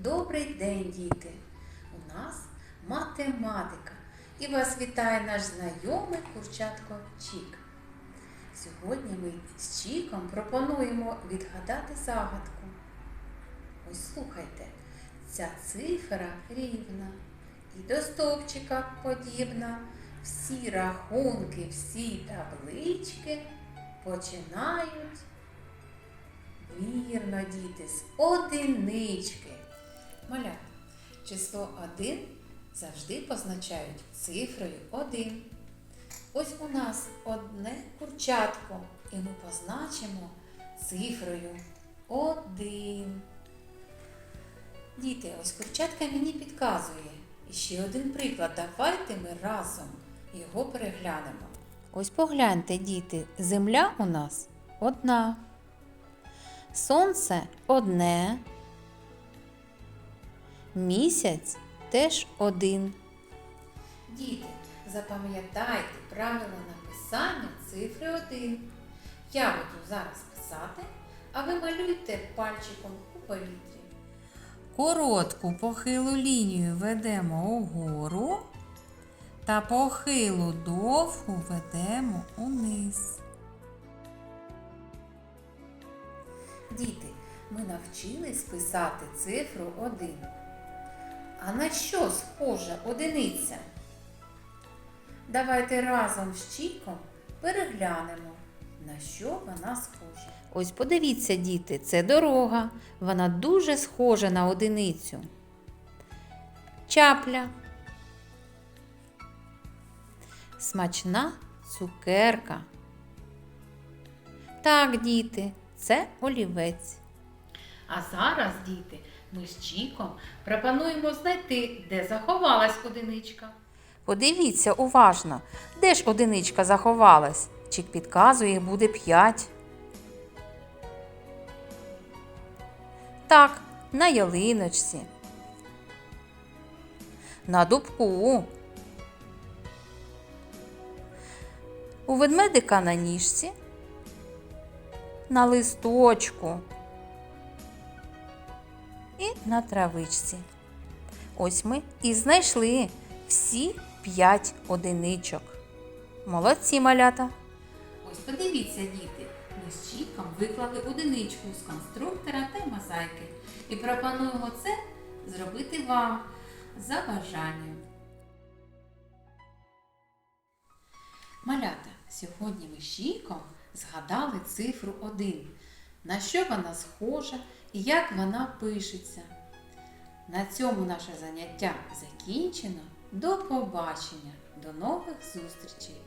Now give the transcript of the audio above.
Добрий день, діти! У нас математика. І вас вітає наш знайомий курчатко Чік. Сьогодні ми з Чіком пропонуємо відгадати загадку. Ось слухайте, ця цифра рівна і до стовпчика подібна. Всі рахунки, всі таблички починають Вірно, діти, з одинички. Малята, число 1 завжди позначають цифрою 1. Ось у нас одне курчатко, і ми позначимо цифрою 1. Діти, ось курчатка мені підказує. І ще один приклад. Давайте ми разом його переглянемо. Ось погляньте, діти, земля у нас одна. Сонце одне. Місяць теж один. Діти, запам'ятайте правила написання цифри 1. Я буду зараз писати, а ви малюйте пальчиком у повітрі. Коротку похилу лінію ведемо угору та похилу довгу ведемо униз. Діти, ми навчились писати цифру 1. А на що схожа одиниця? Давайте разом з Чіком переглянемо, на що вона схожа. Ось подивіться, діти, це дорога. Вона дуже схожа на одиницю. Чапля. Смачна цукерка. Так, діти, це олівець. А зараз, діти, ми з Чіком пропонуємо знайти, де заховалась одиничка. Подивіться уважно, де ж одиничка заховалась. Чік підказує, буде 5. Так, на ялиночці. На дубку. У ведмедика на ніжці. На листочку і на травичці. Ось ми і знайшли всі п'ять одиничок. Молодці малята. Ось подивіться, діти. Ми з Чіком виклали одиничку з конструктора та мозаїки. І пропонуємо це зробити вам за бажанням. Малята, сьогодні ми з Чіком згадали цифру 1. На що вона схожа і як вона пишеться. На цьому наше заняття закінчено. До побачення, до нових зустрічей!